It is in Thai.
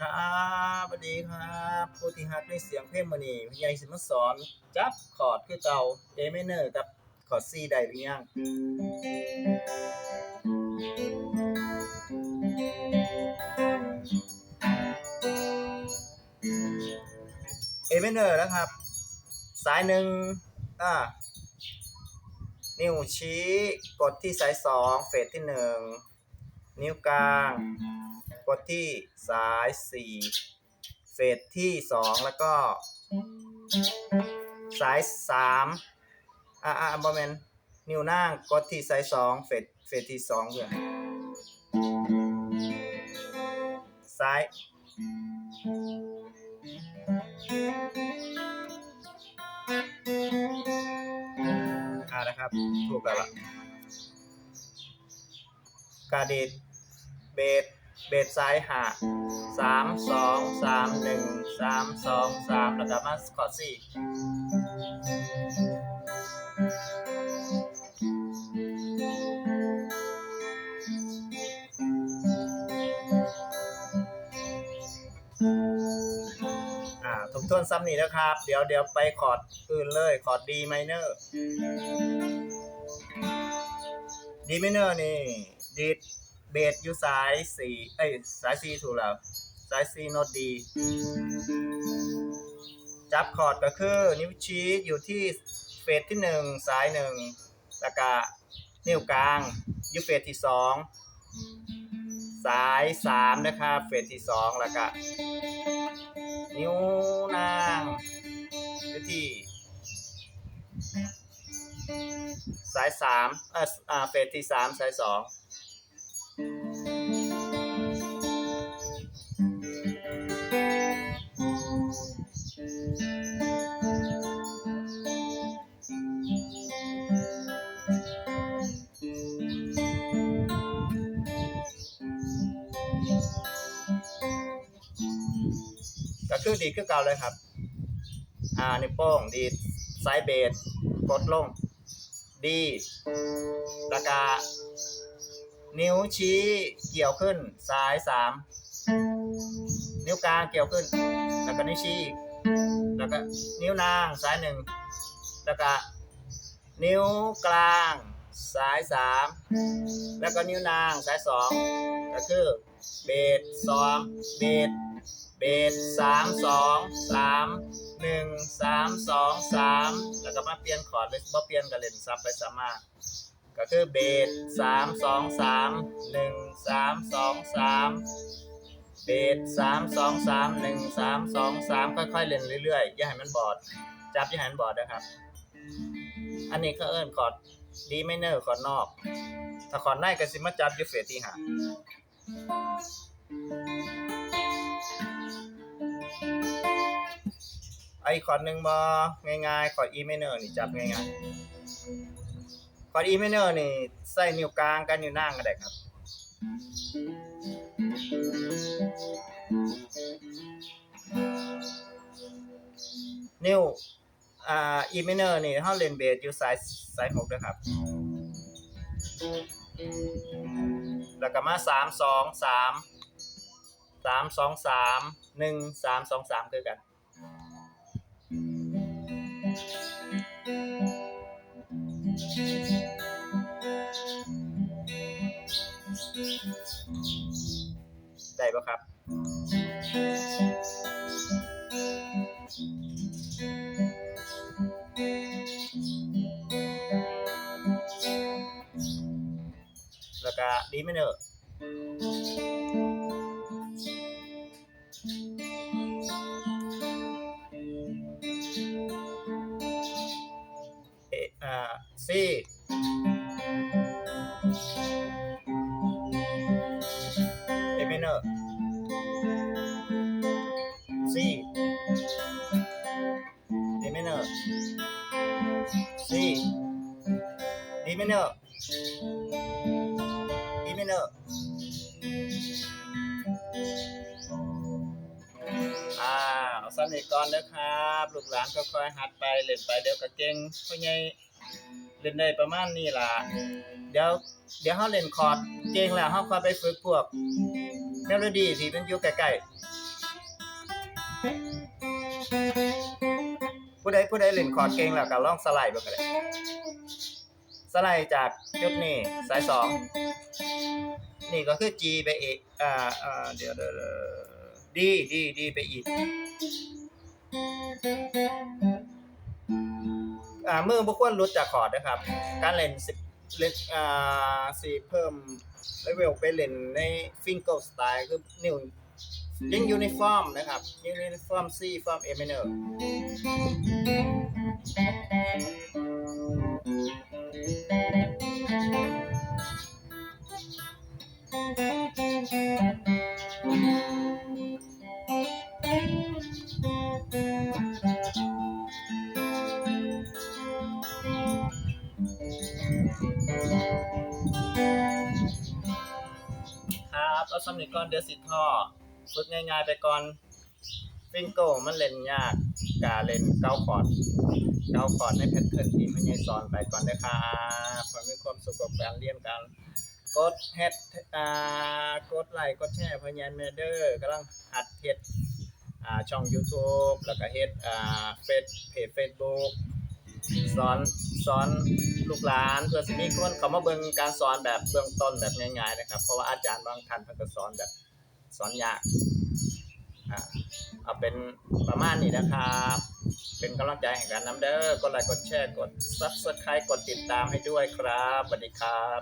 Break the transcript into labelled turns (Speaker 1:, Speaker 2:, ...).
Speaker 1: ครับสวัสดีครับผู้ที่ฮักในเสียงเพลงมื้อนี้พี่ใหญ่สิมาสอน จับคอร์ดคือเก่า A minor กับคอร์ด C ได้หรือยัง A minor นะครับ สายหนึ่งอ่านิ้วชี้กดที่สายสองเฟสที่หนึ่ง นิ้วกลาง กดที่สายสี่เฟสที่สองแล้วก็ สายสามอ่าอ่าบอมเมนนิ้วนางกดที่สายสองเฟสเฟสที่สองเพื่อนซ้ายอ่านะครับ ถูกแล้วล่ะกาเดด เบสเบสซ้ายหาสามสองสามหนึ่งสามสองสามแล้วก็มาคอร์ดสี่อ่าทบทวนซ้ำนี้นะครับ เดี๋ยวเดี๋ยวไปคอร์ดอื่นเลยคอร์ด D minor D minor นี่ดีด เบสอยู่สายสี่เอ้ยสายสี่ถูกแล้วสายสี่โน้ตดี จับคอร์ดก็คือ นิ้วชี้อยู่ที่เฟสที่หนึ่งสายหนึ่งแล้วก็นิ้วกลางอยู่เฟสที่สองสายสามนะครับเฟสที่สองแล้วก็นิ้วนางอยู่ที่สายสามเอ่อเฟสที่สามสายสอง ก็คือดีดคือเก่าเลยครับ อ่านิ้วโป้งดีดสายเบสกดลง ดีแล้วก็นิ้วชี้เกี่ยวขึ้นซ้ายสามนิ้วกลางเกี่ยวขึ้น แล้วก็นิ้วชี้แล้วก็นิ้วนางซ้ายหนึ่งแล้วก็นิ้วกลางซ้ายสามแล้วก็นิ้วนางซ้ายสองก็คือเบสสองเบส เบสสามสองสามหนึ่งสามสองสามแล้วก็มาเปลี่ยนคอร์ดเลยบ่เปลี่ยนกันเล่นซับไปซับมาก็คือเบสสามสองสามหนึ่งสามสองสามเบสสามสองสามหนึ่งสามสองสามค่อยๆเล่นเรื่อยๆอย่าให้มันบอด จับอย่าให้มันบอดนะครับ อันนี้ก็เอิ้นคอร์ดดีไม่เนอร์คอร์ดนอก ถ้าคอร์ดในก็สิมาจับยูเฟสที่ห้า ไอ้คอร์ดหนึ่งบอง่ายๆคอร์ดอีไมเนอร์นี่จับง่ายๆคอร์ดอีเมเนอร์นี่ใส่นิ้วกลางกับนิ้วนางก็ได้ครับ นิ้วอ่าอีเมเนอร์นี่เฮาเล่นเบสอยู่สายสายหกด้อครับ แล้วก็มาสามสองสามสามสองสามหนึ่งสามสองสามคือกัน ปะครับ แล้วก็ดีไม่เนอะเออ่าซี มเนอร์อีเมเนอร์อ่าเอาสนิทก่อนนะครับลูกหลานก็ค่อยๆหัดไปเล่นไปเดี๋ยวก็เก่งพ่อใหญ่เล่นได้ประมาณนี้ล่ะเดี๋ยวเดี๋ยวเฮาเล่นคอร์ดเก่งแล้วเฮาค่อยไปฝึกพวกเมโลดี้ที่มันอยู่ใกล้ๆผู้ใดเล่นคอร์ดเก่งแล้วก็ลองสไลด์เบิ่งก็ได้ สไลด์จากจุดนี้สายสองนี่ก็คือ G ไปอีกอ่าอ่าเดี๋ยวเดี๋ยวดี๋ยว D D D ไปอีกอ่ามือบ่ควรหลุดจากคอร์ดนะครับ การเล่นสิเล่นอ่าสิเพิ่มเลเวลไปเล่นในฟิงเกิลสไตล์คือนิ้วยังยูนิฟอร์มนะครับยูนิฟอร์ม C ฟอร์ม A minor ครับเอา สำนึกก่อนเดือสิท่อฝึกง่ายๆไปก่อนฟิงโกมันเล่นยากกาเล่นเก้าคอร์ดเก้าคอร์ดในแพทเทิร์นที่มันยายสอนไปก่อนนะครับขอมีความสุขกับการเรียนกันกดเฮ็ดอ่ากดไลค์กดแชร์พยานแมเดอร์กำลังหัดเฮ็ดอ่าช่อง YouTube แล้วก็เฮ็ดอ่าเฟซเพจ Facebook สอนสอนลูกหลานเพื่อสิมีคนเขามาเบิ่งการสอนแบบเบื้องต้นแบบง่ายๆนะครับ เพราะว่าอาจารย์บางท่านเพิ่นก็สอนแบบสอนยากอ่าเอาเป็นประมาณนี้นะครับ เป็นกำลังใจให้กันน้ำเด้อกดไลค์กดแชร์กด Subscribe กดติดตามให้ด้วยครับสวัสดีครับ